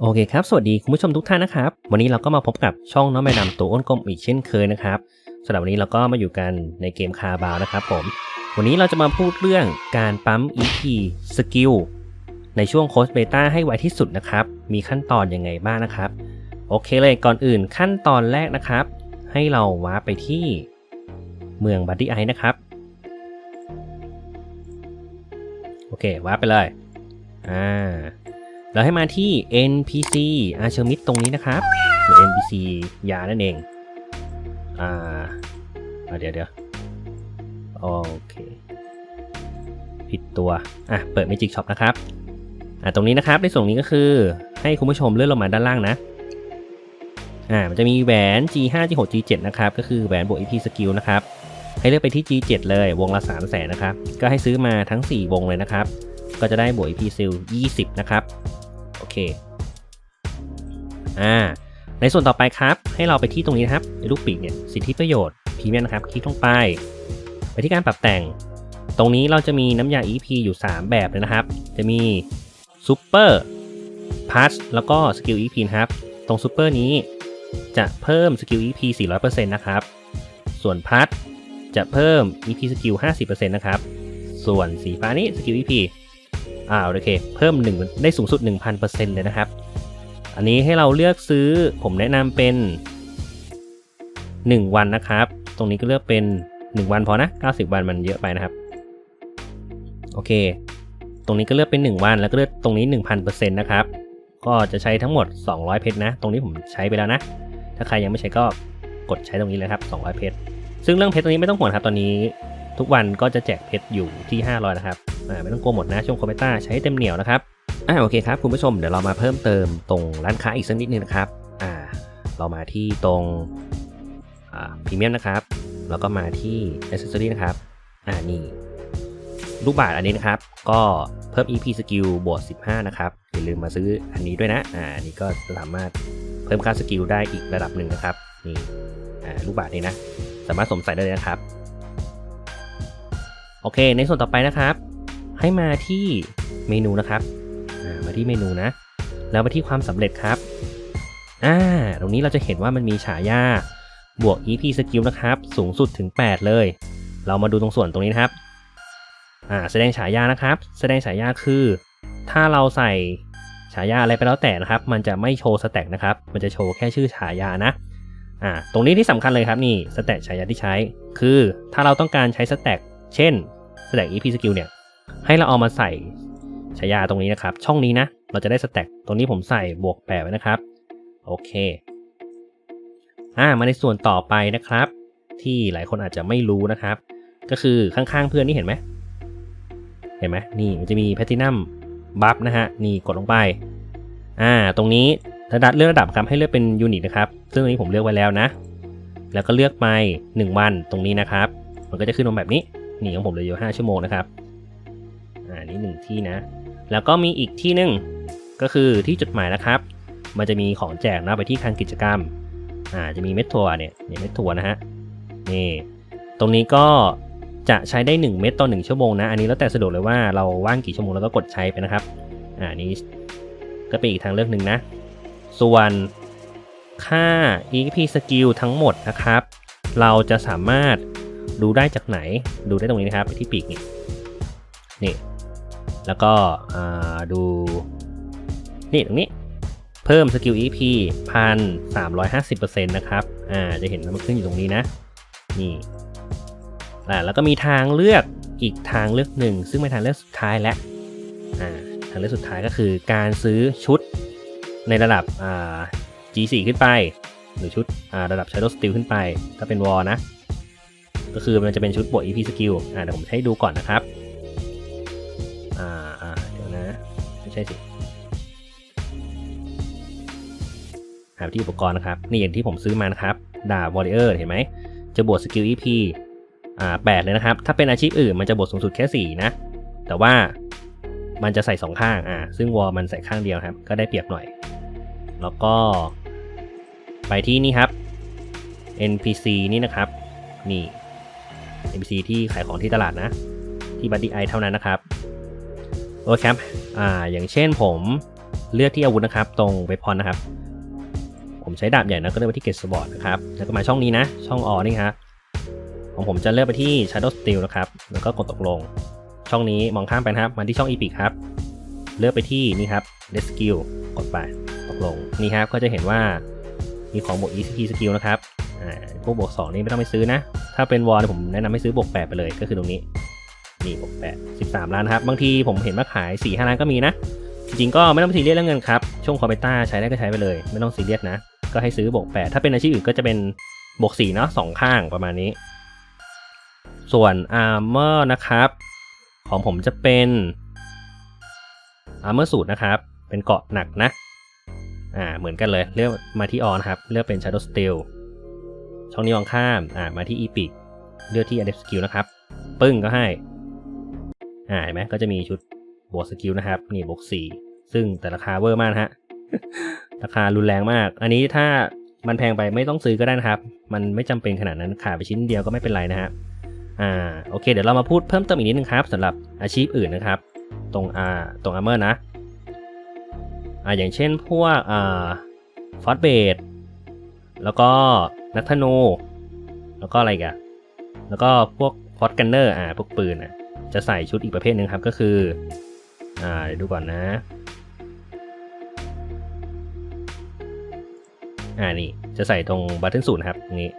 โอเคครับ สวัสดีคุณผู้ชมทุกท่านนะครับ วันนี้เราก็มาพบกับช่องน้องแม่ดำตัวอ้นกลมอีกเช่นเคยนะครับสำหรับวันนี้เราก็มาอยู่กันในเกมคาบาวนะครับผม วันนี้เราจะมาพูดเรื่องการปั๊ม EP สกิลในช่วงโค้ชเบต้าให้ไวที่สุดนะครับ มีขั้นตอนยังไงบ้างนะครับ โอเคเลยก่อนอื่นขั้นตอนแรกนะครับ ให้เราว้าร์ปไปที่เมืองบัดดี้ไอนะครับ โอเคว้าร์ปไปเลย อ่า เราให้มาที่ NPC อาเชอร์มิดตรงนี้นะครับหรือ NPC ยานั่นเอง อ่าเดี๋ยวเดี๋ยวโอเคผิดตัว อะ เปิด Magic Shop นะครับ อ่าตรงนี้นะครับ ในส่วนนี้ก็คือให้คุณผู้ชมเลื่อนลงมาด้านล่างนะ อ่า มันจะมีแหวน G5 G6 G7 นะครับ ก็คือแหวนบวก EP Skill นะครับ ให้เลือกไปที่ G7 เลยวงละ3 0 0แสนนะครับ ก็ให้ซื้อมาทั้ง 4 วงเลยนะครับ ก็จะได้บวก EP Seal 20 นะครับ เคอ่าในส่วนต่อไปครับ ให้เราไปที่ตรงนี้นะครับไอลูกปีกเนี่ยสิทธิประโยชน์พรีเมียมนะครับคลิกลงไป ไปที่การปรับแต่ง ตรงนี้เราจะมีน้ำยา EP อยู่ 3 แบบเลยนะครับ จะมีซูเปอร์พัชแล้วก็สกิล EP นะครับ ตรงซูเปอร์นี้จะเพิ่มสกิล EP 400%นะครับ ส่วนพัชจะเพิ่ม EP สกิล50%นะครับ ส่วนสีฟ้านี้สกิล EP อ่าโอเค เพิ่ม 1 ได้สูงสุด 1,000%เลยนะครับ อันนี้ให้เราเลือกซื้อผมแนะนำเป็น 1 วันนะครับ ตรงนี้ก็เลือกเป็น 1 วันพอนะ 90 วันมันเยอะไปนะครับ โอเค ตรงนี้ก็เลือกเป็น 1 วันแล้วก็เลือกตรงนี้ 1,000%นะครับ ก็จะใช้ทั้งหมด 200 เพชรนะ ตรงนี้ผมใช้ไปแล้วนะ ถ้าใครยังไม่ใช้ก็กดใช้ตรงนี้เลยครับ 200 เพชร ซึ่งเรื่องเพชรตรงนี้ไม่ต้องห่วงครับ ตอนนี้ทุกวันก็จะแจกเพชรอยู่ที่ 500 นะครับ ไม่ต้องกลัวหมดนะช่วงคอมเมต้าใช้เต็มเหนียวนะครับอ่าโอเคครับคุณผู้ชมเดี๋ยวเรามาเพิ่มเติมตรงร้านค้าอีกสักนิดนึงนะครับอ่าเรามาที่ตรงอ่าพรีเมียมนะครับ แล้วก็มาที่อ c เซ s ซอรี่นะครับอ่านี่ลูกบาทอันนี้นะครับ ก็เพิ่ม EP skill บวก15 นะครับ อย่าลืมมาซื้ออันนี้ด้วยนะ อ่านนี้ก็จะสามารถเพิ่มค่าสกิลได้อีกระดับหนึ่งนะครับ นี่อ่าลูกบาทนี้นะ สามารถสวมใส่ได้เลยนะครับ โอเค ในส่วนต่อไปนะครับ ให้มาที่เมนูนะครับมาที่เมนูนะ แล้วมาที่ความสำเร็จครับอ่าตรงนี้เราจะเห็นว่ามันมีฉายาบวก EP skill นะครับ สูงสุดถึง 8 เลย เรามาดูตรงส่วนตรงนี้นะครับอ่าแสดงฉายานะครับ แสดงฉายาคือ ถ้าเราใส่ฉายาอะไรไปแล้วแต่นะครับ มันจะไม่โชว์สแต็กนะครับ มันจะโชว์แค่ชื่อฉายานะอ่าตรงนี้ที่สำคัญเลยครับนี่สแต็กฉายาที่ใช้ คือถ้าเราต้องการใช้สแต็กเช่นสแต็ก EP skill เนี่ย ให้เราเอามาใส่ฉายาตรงนี้นะครับ ช่องนี้นะ เราจะได้สแต็กตรงนี้ผมใส่บวกแปดไว้นะครับ โอเค อ่า มาในส่วนต่อไปนะครับ ที่หลายคนอาจจะไม่รู้นะครับ ก็คือข้างๆเพื่อนนี่เห็นไหม เห็นไหมนี่มันจะมีแพทินัมบัฟนะฮะ นี่กดลงไป อ่า ตรงนี้ระดับเลือกระดับครับให้เลือกเป็นยูนิตนะครับ ซึ่งตรงนี้ผมเลือกไว้แล้วนะ แล้วก็เลือกไป 1 วันตรงนี้นะครับ มันก็จะขึ้นมาแบบนี้ นี่ของผมเลยอยู่5ชั่วโมงนะครับ อ่านี่หนึ่งที่นะ แล้วก็มีอีกที่หนึ่งก็คือที่จุดหมายนะครับ มันจะมีของแจกนะไปที่คลังกิจกรรม อ่าจะมีเม็ดถั่วเนี่ยเนี่ยเม็ดถั่วนะฮะนี่ตรงนี้ก็จะใช้ได้ 1 เม็ดต่อ 1 ชั่วโมงนะ อันนี้แล้วแต่สะดวกเลยว่าเราว่างกี่ชั่วโมงแล้วก็กดใช้ไปนะครับ อ่านี้ก็เป็นอีกทางเลือกหนึ่งนะ ส่วนค่า EP skill ทั้งหมดนะครับ เราจะสามารถดูได้จากไหน ดูได้ตรงนี้นะครับไปที่ปีกนี่นี่ แล้วก็ดูนี่ตรงนี้เพิ่มสกิล EP พันสามร้อยห้าสิบเปอร์เซ็นต์นะครับ อ่า จะเห็นมันขึ้นอยู่ตรงนี้นะ นี่ อ่า แล้วก็มีทางเลือกอีกทางเลือกหนึ่ง ซึ่งเป็นทางเลือกสุดท้ายแล้วอ่า ทางเลือกสุดท้ายก็คือการซื้อชุดในระดับ อ่า G4 ขึ้นไป หรือชุด อ่า ระดับ Shadow Steel ขึ้นไป ถ้าเป็นวอลนะ ก็คือมันจะเป็นชุดบวก EP Skill อ่า เดี๋ยวผมให้ดูก่อนนะครับ ใช่สิหาที่อุปกรณ์นะครับ นี่อย่างที่ผมซื้อมานะครับ ดาบวอริเออร์เห็นไหม จะบวกสกิล EP อ่าแปดเลยนะครับ ถ้าเป็นอาชีพอื่นมันจะบวกสูงสุดแค่ 4 นะ แต่ว่ามันจะใส่ 2 ข้างอ่าซึ่งวอลมันใส่ข้างเดียวครับ ก็ได้เปรียบหน่อย แล้วก็ ไปที่นี่ครับ NPC นี่นะครับ นี่ NPC ที่ขายของที่ตลาดนะ ที่บัดดี้ไอเท่านั้นนะครับ โอเคครับอ่าอย่างเช่นผมเลือกที่อาวุธนะครับ ตรงเวพอนนะครับ ผมใช้ดาบใหญ่นะก็เลือกไปที่เกตสบอร์ดนะครับ แล้วก็มาช่องนี้นะ ช่องออนี่ครับของผมจะเลือกไปที่ Shadow Steel นะครับ แล้วก็กดตกลง ช่องนี้มองข้ามไปนะครับ มาที่ช่อง Epic ครับ เลือกไปที่นี่ครับ Red Skill กดไป ตกลง นี่ครับ ก็จะเห็นว่ามีของบวก ECP Skill นะครับ อ่า พวกบวก 2 นี่ไม่ต้องไปซื้อนะ ถ้าเป็นวอลผมแนะนำให้ซื้อบวก 8 ไปเลย ก็คือตรงนี้ นี่บวก8 13 ล้านครับ บางทีผมเห็นว่าขาย 4 5 ล้านก็มีนะ จริงๆก็ไม่ต้องไปซีเรียสเรื่องเงินครับ ช่วงคอมเบต้าใช้ได้ก็ใช้ไปเลย ไม่ต้องซีเรียสนะ ก็ให้ซื้อบวก 8 ถ้าเป็นอาชีพอื่นก็จะเป็นบวก4เนาะสองข้างประมาณนี้ ส่วนอาร์เมอร์นะครับ ของผมจะเป็นอาร์เมอร์สูตรนะครับ เป็นเกาะหนักนะ อ่าเหมือนกันเลยเลือกมาที่ออนครับ เลือกเป็น Shadow Steel ช่องนี้วางข้าม อ่ามาที่ Epic เลือกที่ Adept Skill นะครับ ปึ้งก็ให้ อ่าเห็นไหมก็จะมีชุดบวกสกิลนะครับ นี่บวกสี่ซึ่งแต่ราคาเวอร์มากนะฮะ ราคารุนแรงมาก อันนี้ถ้ามันแพงไปไม่ต้องซื้อก็ได้นะครับ มันไม่จำเป็นขนาดนั้นขายไปชิ้นเดียวก็ไม่เป็นไรนะฮะอ่าโอเค เดี๋ยวเรามาพูดเพิ่มเติมอีกนิดนึงครับสำหรับอาชีพอื่นนะครับ ตรงอ่าตรงอาร์เมอร์นะอ่าอย่างเช่นพวกอ่าฟอสเบดแล้วก็นักธนูแล้วก็อะไรกันแล้วก็พวกฟอสกันเนอร์อ่าพวกปืนอะ จะใส่ชุดอีกประเภทหนึ่งครับก็คืออ่าเดี๋ยวดูก่อนนะอ่านี่จะใส่ตรงบัตเทิลสูตรครับนี้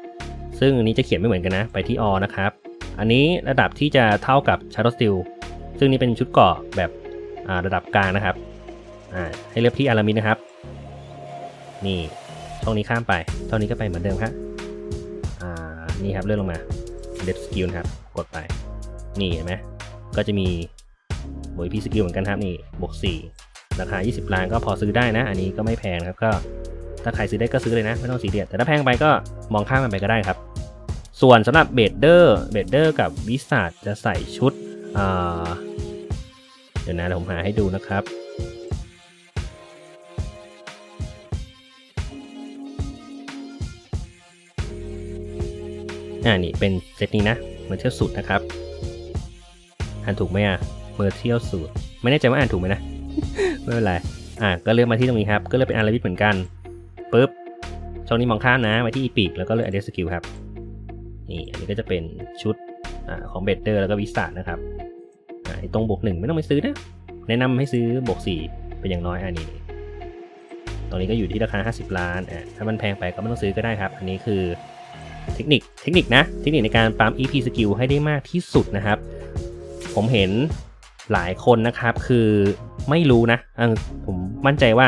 ซึ่งอันนี้จะเขียนไม่เหมือนกันนะ ไปที่อนะครับ อันนี้ระดับที่จะเท่ากับ Shadow Steel ซึ่งนี่เป็นชุดเกาะแบบระดับกลางนะครับให้เลือกที่อารามินนะครับ นี่ช่องนี้ข้ามไปช่องนี้ก็ไปเหมือนเดิมครับนี่ครับเลื่อนลงมา Depth Skill นะครับ กดไป นี่เห็นไหมก็จะมีบวกพีสกิลเหมือนกันครับนี่บวก4ราคา 20 ล้านก็พอซื้อได้นะ อันนี้ก็ไม่แพงครับก็ถ้าใครซื้อได้ก็ซื้อเลยนะ ไม่ต้องซีเรียสแต่ถ้าแพงไปก็มองข้ามมันไปก็ได้ครับ ส่วนสำหรับเบดเดอร์เบดเดอร์กับวิสาดจะใส่ชุดเดี๋ยวนะเดี๋ยวผมหาให้ดูนะครับอ่านี่เป็นเซตนี้นะมันเทียวสุดนะครับ อ่านถูกไหมอะเมอร์เทียลสูตรไม่แน่ใจว่าอ่านถูกไหมนะ ไม่เป็นไร อะก็เลือกมาที่ตรงนี้ครับ ก็เลือกเป็นอาราบิกเหมือนกันปุ๊บช่องนี้มองข้ามนะมาที่อีปีกแล้วก็เลือก Address Skill ครับ นี่ อันนี้ก็จะเป็นชุดอ่าของเบดเดอร์แล้วก็วิสานะครับอ่าไอ้ตรงบวกหนึ่งไม่ต้องไปซื้อนะ แนะนำให้ซื้อบวกสี่เป็นอย่างน้อยอันนี้ ตรงนี้ก็อยู่ที่ราคา 50 ล้านอะถ้ามันแพงไปก็ไม่ต้องซื้อก็ได้ครับ อันนี้คือเทคนิค เทคนิคนะ เทคนิคในการปั๊ม EP Skill ให้ได้มากที่สุดนะครับ ผมเห็นหลายคนนะครับ คือไม่รู้นะผมมั่นใจว่า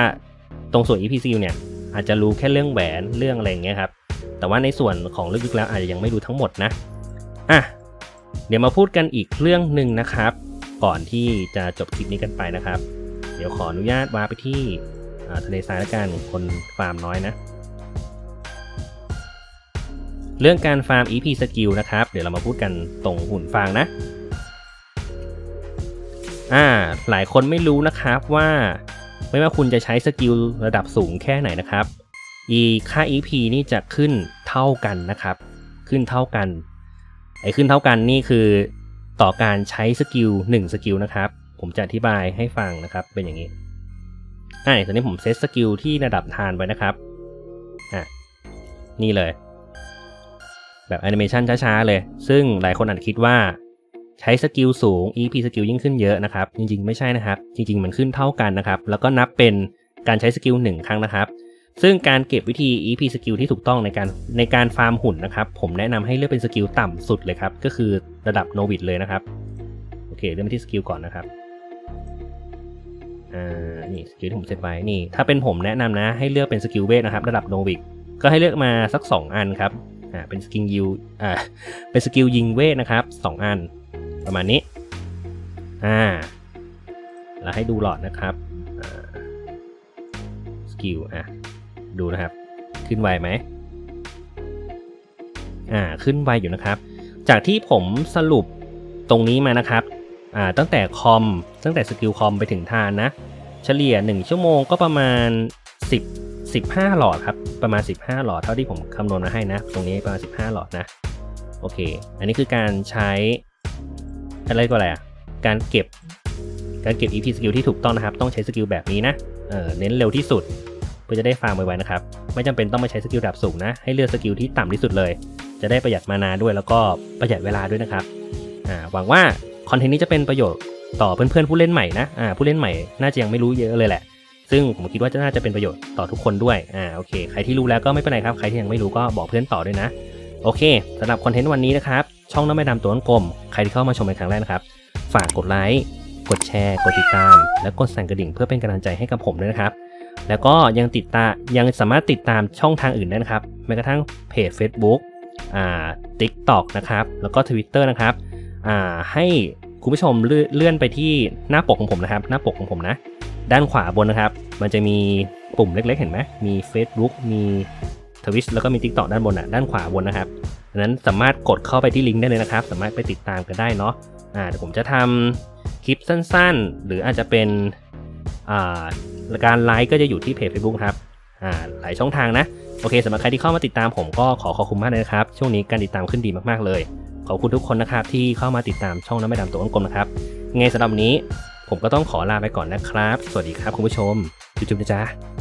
ตรงส่วน EPC เนี่ย อาจจะรู้แค่เรื่องแหวนเรื่องอะไรอย่างเงี้ยครับ แต่ว่าในส่วนของลึกๆแล้วอาจจะยังไม่รู้ทั้งหมดนะอะเดี๋ยวมาพูดกันอีกเรื่องหนึ่งนะครับ ก่อนที่จะจบคลิปนี้กันไปนะครับ เดี๋ยวขออนุญาตวาไปที่อ่าทะเลทรายแล้วกันคนฟาร์มน้อยนะ เรื่องการฟาร์ม EP skill นะครับ เดี๋ยวเรามาพูดกันตรงหุ่นฟางนะ อ่าหลายคนไม่รู้นะครับว่าไม่ว่าคุณจะใช้สกิลระดับสูงแค่ไหนนะครับ e ค่า EP นี่จะขึ้นเท่ากันนะครับ ขึ้นเท่ากันไอ้ขึ้นเท่ากันนี่คือต่อการใช้สกิล1สกิลนะครับ ผมจะอธิบายให้ฟังนะครับเป็นอย่างนี้อ่าตอนนี้ผมเซตสกิลที่ระดับทานไว้นะครับอะนี่เลย แบบแอนิเมชันช้าๆเลย ซึ่งหลายคนอาจจะคิดว่า ใช้สกิลสูง EP สกิลยิ่งขึ้นเยอะนะครับ จริงๆ ไม่ใช่นะครับ จริง ๆ มันขึ้นเท่ากันนะครับ แล้วก็นับเป็นการใช้สกิล1ครั้งนะครับ ซึ่งการเก็บวิธี EP สกิลที่ถูกต้องในการในการฟาร์มหุ่นนะครับ ผมแนะนำให้เลือกเป็นสกิลต่ำสุดเลยครับ ก็คือระดับโนวิดเลยนะครับ โอเค เริ่มที่สกิลก่อนนะครับอ่านี่สกิลที่ผมเซตไว้นี่ ถ้าเป็นผมแนะนำนะให้เลือกเป็นสกิลเวทนะครับ ระดับโนวิกก็ให้เลือกมาสัก 2 อันครับอ่าเป็นสกิลยิวอ่าเป็นสกิลยิงเวทนะครับ 2 อัน ประมาณนี้ อ่า แล้วให้ดูหลอดนะครับสกิล อะ ดูนะครับ ขึ้นไวไหม อ่า ขึ้นไวอยู่นะครับ จากที่ผมสรุปตรงนี้มานะครับ อ่า ตั้งแต่คอม ตั้งแต่สกิลคอมไปถึงทานนะ เฉลี่ย 1 ชั่วโมงก็ประมาณ 10 15 หลอดครับ ประมาณ 15 หลอดเท่าที่ผมคำนวณมาให้นะ ตรงนี้ประมาณ 15 หลอดนะ โอเค อันนี้คือการใช้ อะไรก็อะไรอะการเก็บ การเก็บ EP สกิลที่ถูกต้องนะครับ ต้องใช้สกิลแบบนี้นะเออเน้นเร็วที่สุด เพื่อจะได้ฟาร์มไวๆนะครับ ไม่จำเป็นต้องมาใช้สกิลดาบสูงนะ ให้เลือกสกิลที่ต่ำที่สุดเลย จะได้ประหยัดมานาด้วยแล้วก็ประหยัดเวลาด้วยนะครับอ่าหวังว่าคอนเทนต์นี้จะเป็นประโยชน์ต่อเพื่อนๆผู้เล่นใหม่นะอ่าผู้เล่นใหม่น่าจะยังไม่รู้เยอะเลยแหละ ซึ่งผมคิดว่าจะน่าจะเป็นประโยชน์ต่อทุกคนด้วยอ่าโอเค ใครที่รู้แล้วก็ไม่เป็นไรครับ ใครที่ยังไม่รู้ก็บอกเพื่อนต่อด้วยนะ โอเคสำหรับคอนเทนต์วันนี้นะครับ ช่องน้ำไม่ดำตัวน้กลม ใครที่เข้ามาชมเป็นครั้งแรกนะครับ ฝากกดไลค์กดแชร์ กดติดตาม และกดสั่นกระดิ่งเพื่อเป็นกำลังใจให้กับผมด้วยนะครับ แล้วก็ยังติดตามยังสามารถติดตามช่องทางอื่นได้นะครับแม้กระทั่งเพจ Facebook อ่า TikTok นะครับ แล้วก็ Twitter นะครับอ่าให้คุณผู้ชมเลื่อนเลื่อนไปที่หน้าปกของผมนะครับ หน้าปกของผมนะ ด้านขวาบนนะครับ มันจะมีปุ่มเล็กๆ เห็นไหมมี Facebook มี ทวิชแล้วก็มี TikTok ด้านบนอะด้านขวาบนนะครับดังนั้นสามารถกดเข้าไปที่ลิงก์ได้เลยนะครับ สามารถไปติดตามกันได้เนาะอ่าเดี๋ยวผมจะทำคลิปสั้นๆ หรืออาจจะเป็นอ่าการไลฟ์ก็จะอยู่ที่เพจ Facebook ครับอ่าหลายช่องทางนะ โอเคสำหรับใครที่เข้ามาติดตามผมก็ขอขอบคุณมากเลยนะครับ ช่วงนี้การติดตามขึ้นดีมากๆเลย ขอบคุณทุกคนนะครับที่เข้ามาติดตามช่องน้ำไม่ดำตัวกลมนะครับไงสำหรับวันนี้ผมก็ต้องขอลาไปก่อนนะครับ สวัสดีครับคุณผู้ชมจุ๊บๆนะจ๊ะ